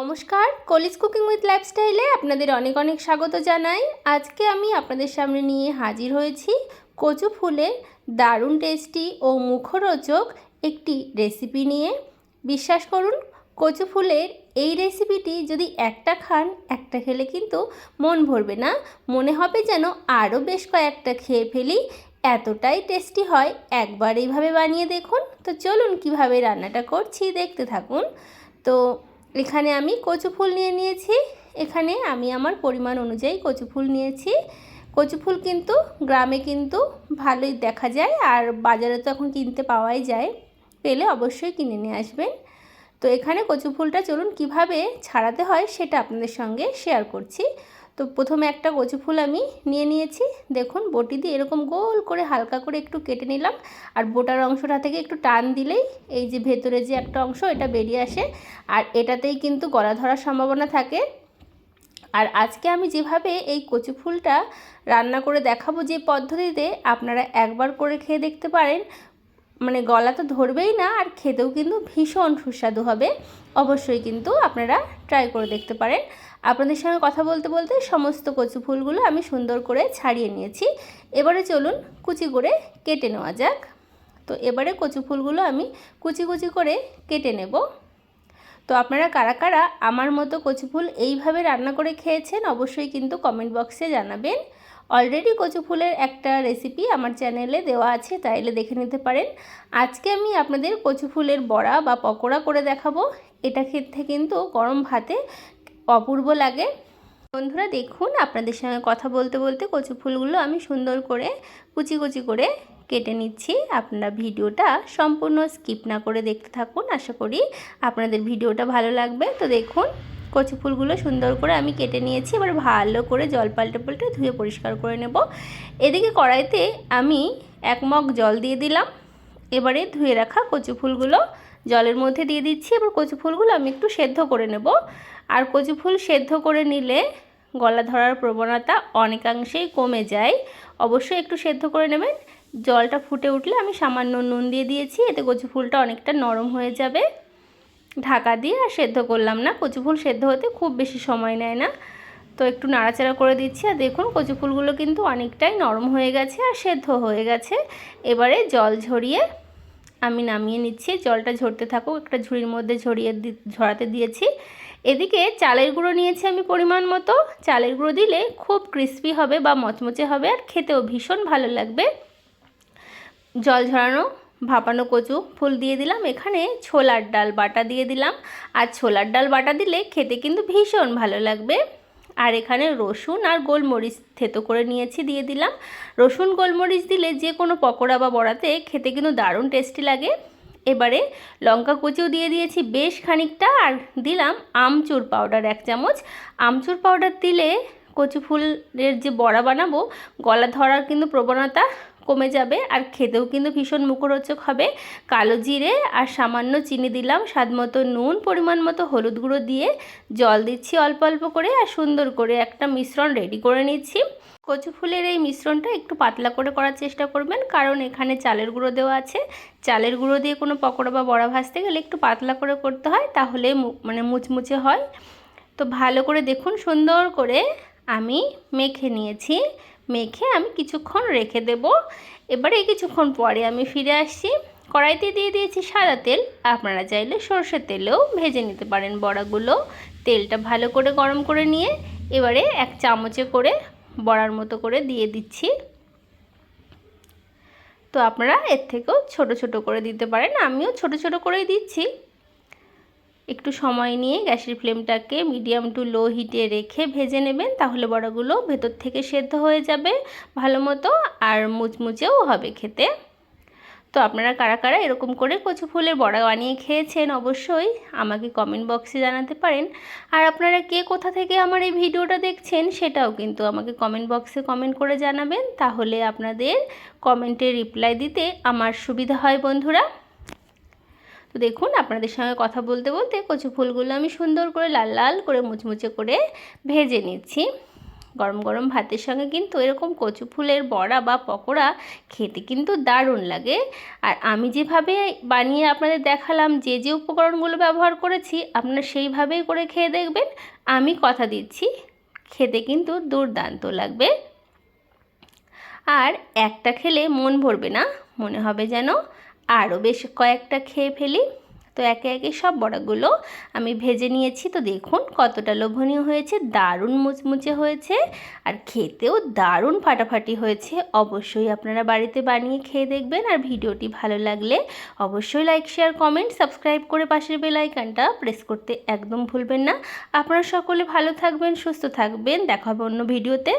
নমস্কার, কলিজ cooking with লাইফস্টাইলে আপনাদের অনেক অনেক স্বাগত জানাই। আজকে আমি আপনাদের সামনে নিয়ে হাজির হয়েছি কচু ফুলের দারুণ টেস্টি ও মুখরোচক একটি রেসিপি নিয়ে। বিশ্বাস করুন, কচু ফুলের এই রেসিপিটি যদি একটা খান, একটা খেলে কিন্তু মন ভরবে না। মনে হবে যেন আরও বেশ কয়েকটা খেয়ে ফেলি। এতটাই টেস্টি হয়, একবার এইভাবে বানিয়ে দেখুন। তো চলুন কীভাবে রান্নাটা করছি, দেখতে থাকুন। তো এখানে আমি কচু ফুল নিয়ে নিয়েছি। এখানে আমি আমার পরিমাণ অনুযায়ী কচু ফুল নিয়েছি। কচু ফুল কিন্তু গ্রামে কিন্তু ভালোই দেখা যায় আর বাজারে তো এখন কিনতে পাওয়াই যায়। পেলে অবশ্যই কিনে নিয়ে আসবেন। তো এখানে কচু ফুলটা চলুন কীভাবে ছাড়াতে হয় সেটা আপনাদের সঙ্গে শেয়ার করছি। তো প্রথমে একটা কচু ফুল আমি নিয়ে নিয়েছি। দেখুন, বটি দিয়ে এরকম গোল করে হালকা করে একটু কেটে নিলাম। আর বোটার অংশটা থেকে একটু টান দিলেই এই যে ভেতরে যে একটা অংশ, এটা বেরিয়ে আসে। আর এটাতেই কিন্তু গলা ধরার সম্ভাবনা থাকে। আর আজকে আমি যেভাবে এই কচু ফুলটা রান্না করে দেখাবো যে পদ্ধতিতে আপনারা একবার করে খেয়ে দেখতে পারেন। মানে গলা তো ধরবেই না, আর খেতেও কিন্তু ভীষণ সুস্বাদু হবে। অবশ্যই কিন্তু আপনারা ট্রাই করে দেখতে পারেন। আপনাদের সঙ্গে কথা বলতে বলতে সমস্ত কচু ফুলগুলো আমি সুন্দর করে ছাড়িয়ে নিয়েছি। এবারে চলুন কুচি করে কেটে নেওয়া যাক। তো এবারে কচু ফুলগুলো আমি কুচি কুচি করে কেটে নেব। তো আপনারা কারা কারা আমার মতো কচু ফুল এইভাবে রান্না করে খেয়েছেন, অবশ্যই কিন্তু কমেন্ট বক্সে জানাবেন। অলরেডি কচু ফুলের একটা রেসিপি আমার চ্যানেলে দেওয়া আছে, তাইলে দেখে নিতে পারেন। আজকে আমি আপনাদের কচু ফুলের বড়া বা পকোড়া করে দেখাবো। এটা খেতে কিন্তু গরম ভাতে অপূর্ব লাগে। বন্ধুরা, দেখুন, আপনাদের সঙ্গে কথা বলতে বলতে কচু ফুলগুলো আমি সুন্দর করে কুচি কুচি করে কেটে নিচ্ছি। আপনারা ভিডিওটা সম্পূর্ণ স্কিপ না করে দেখতে থাকুন। আশা করি আপনাদের ভিডিওটা ভালো লাগবে। তো দেখুন কচু ফুলগুলো সুন্দর করে আমি কেটে নিয়েছি। এবার ভালো করে জল পাল্টে পাল্টে ধুয়ে পরিষ্কার করে নেব। এদিকে কড়াইতে আমি এক মগ জল দিয়ে দিলাম। এবারে ধুয়ে রাখা কচু ফুলগুলো জলের মধ্যে দিয়ে দিচ্ছি। এবার কচু ফুলগুলো আমি একটু সেদ্ধ করে নেব। আর কচু ফুল সেদ্ধ করে নিলে গলা ধরার প্রবণতা অনেকাংশেই কমে যায়। অবশ্যই একটু সেদ্ধ করে নেবেন। জলটা ফুটে উঠলে আমি সামান্য নুন দিয়ে দিয়েছি। এতে কচু ফুলটা অনেকটা নরম হয়ে যাবে। ঢাকা দিয়ে আর সেদ্ধ করলাম না। কচু ফুল সেদ্ধ হতে খুব বেশি সময় নেয় না। তো একটু নাড়াচাড়া করে দিচ্ছি। আর দেখুন, কচু ফুলগুলো কিন্তু অনেকটাই নরম হয়ে গেছে আর সেদ্ধ হয়ে গেছে। এবারে জল ঝরিয়ে আমি নামিয়ে নিচ্ছি। জলটা ঝরতে থাকুক, একটা ঝুড়ির মধ্যে ঝরিয়ে ঝরাতে দিয়েছি। এদিকে চালের গুঁড়ো নিয়েছি আমি পরিমাণ মতো। চালের গুঁড়ো দিলে খুব ক্রিস্পি হবে বা মচমচে হবে আর খেতেও ভীষণ ভালো লাগবে। জল ঝরানো ভাপানো কচু, ফুল দিয়ে দিলাম। এখানে ছোলার ডাল বাটা দিয়ে দিলাম। আর ছোলার ডাল বাটা দিলে খেতে কিন্তু ভীষণ ভালো লাগবে। আর এখানে রসুন আর গোলমরিচ থেতো করে নিয়েছি, দিয়ে দিলাম। রসুন, গোলমরিচ দিলে যে কোনো পকোড়া বা বড়াতে খেতে কিন্তু দারুণ টেস্টি লাগে। এবারে লঙ্কা কুচিও দিয়ে দিয়েছি বেশ খানিকটা আর দিলাম আমচুর পাউডার এক চামচ। আমচুর পাউডার দিলে কচু ফুলের যে বড়া বানাবো, গলা ধরার কিন্তু প্রবণতা কমে যাবে আর খেতেও কিন্তু ভীষণ মুখরোচক হবে। কালো জিরে আর সামান্য চিনি দিলাম, স্বাদ মতো নুন, পরিমাণ মতো হলুদ গুঁড়ো দিয়ে জল দিচ্ছি অল্প অল্প করে আর সুন্দর করে একটা মিশ্রণ রেডি করে নিচ্ছি। কচু ফুলের এই মিশ্রণটা একটু পাতলা করে করার চেষ্টা করবেন, কারণ এখানে চালের গুঁড়ো দেওয়া আছে। চালের গুঁড়ো দিয়ে কোনো পকোড়া বা বড়া ভাজতে গেলে একটু পাতলা করে করতে হয়, তাহলে মানে মুচমুচে হয়। তো ভালো করে দেখুন, সুন্দর করে আমি মেখে নিয়েছি। মেখে আমি কিছুক্ষণ রেখে দেব। এবারে কিছুক্ষণ পরে আমি ফিরে আসছি। কড়াইতে দিয়ে দিয়েছি সাদা তেল। আপনারা চাইলে সর্ষের তেলেও ভেজে নিতে পারেন বড়াগুলো। তেলটা ভালো করে গরম করে নিয়ে এবারে এক চামচে করে বড়ার মতো করে দিয়ে দিচ্ছি। তো আপনারা এর থেকেও ছোট ছোট করে দিতে পারেন। আমিও ছোট ছোট করেই দিচ্ছি। একটু সময় নিয়ে গ্যাসের ফ্লেমটাকে মিডিয়াম টু লো হিটে রেখে ভেজে নেবেন, তাহলে বড়াগুলো ভেতর থেকে সেদ্ধ হয়ে যাবে ভালো মতো আর মুচমুচেও হবে খেতে। তো আপনারা কারা কারা এরকম করে কচু ফুলের বড়া বানিয়ে খেয়েছেন অবশ্যই আমাকে কমেন্ট বক্সে জানাতে পারেন। আর আপনারা কে কোথা থেকে আমার এই ভিডিওটা দেখছেন সেটাও কিন্তু আমাকে কমেন্ট বক্সে কমেন্ট করে জানাবেন, তাহলে আপনাদের কমেন্টে রিপ্লাই দিতে আমার সুবিধা হয় বন্ধুরা। তো দেখুন, আপনাদের সঙ্গে কথা বলতে বলতে কচু ফুলগুলো আমি সুন্দর করে লাল লাল করে মুচমুচে করে ভেজে নিচ্ছি। গরম গরম ভাতের সঙ্গে কিন্তু এরকম কচু ফুলের বড়া বা পকোড়া খেতে কিন্তু দারুণ লাগে। আর আমি যেভাবে বানিয়ে আপনাদের দেখালাম, যে যে উপকরণগুলো ব্যবহার করেছি, আপনারা সেইভাবেই করে খেয়ে দেখবেন। আমি কথা দিচ্ছি, খেতে কিন্তু দুর্দান্ত লাগবে। আর একটা খেলে মন ভরবে না, মনে হবে যেন আরও বেশ কয়েকটা খেয়ে ফেলি। তো একে একে সব বড়াগুলো আমি ভেজে নিয়েছি। তো দেখুন কতটা লোভনীয় হয়েছে, দারুণ মুচমুচে হয়েছে আর খেতেও দারুণ ফাটাফাটি হয়েছে। অবশ্যই আপনারা বাড়িতে বানিয়ে খেয়ে দেখবেন আর ভিডিওটি ভালো লাগলে অবশ্যই লাইক, শেয়ার, কমেন্ট, সাবস্ক্রাইব করে পাশের বেল আইকনটা প্রেস করতে একদম ভুলবেন না। আপনারা সকলে ভালো থাকবেন, সুস্থ থাকবেন। দেখা হবে অন্য ভিডিওতে।